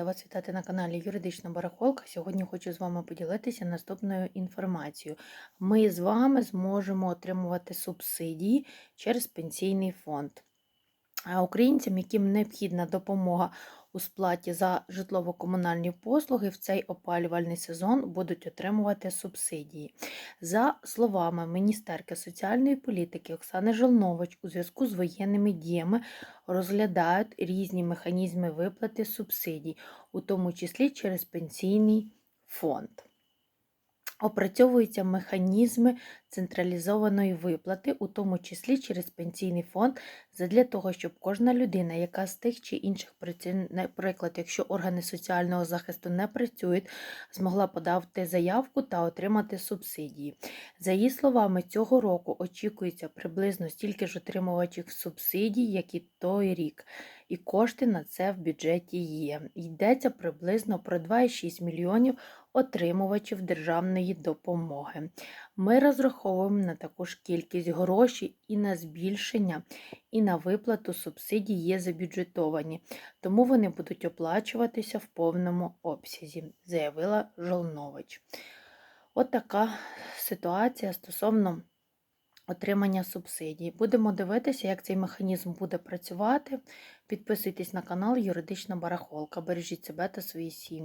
рада вас вітати на каналі Юридична Барахолка. Сьогодні хочу з вами поділитися наступною інформацією. Ми з вами зможемо отримувати субсидії через пенсійний фонд. А Українцям, яким необхідна допомога у сплаті за житлово-комунальні послуги в цей опалювальний сезон будуть отримувати субсидії. За словами міністерки соціальної політики Оксани Жолнович, у зв'язку з воєнними діями розглядають різні механізми виплати субсидій, у тому числі через пенсійний фонд. Опрацьовуються механізми централізованої виплати, у тому числі через пенсійний фонд, задля того, щоб кожна людина, яка з тих чи інших причин, наприклад, якщо органи соціального захисту не працюють, змогла подати заявку та отримати субсидії. За її словами, цього року очікується приблизно стільки ж отримувачів субсидій, як і той рік. І кошти на це в бюджеті є. Йдеться приблизно про 2,6 мільйонів отримувачів державної допомоги. Ми розраховуємо на таку ж кількість грошей і на збільшення, і на виплату субсидій є забюджетовані, тому вони будуть оплачуватися в повному обсязі, заявила Жолнович. От така ситуація стосовно отримання субсидій. Будемо дивитися, як цей механізм буде працювати. Підписуйтесь на канал Юридична Барахолка. Бережіть себе та свої сім'ї.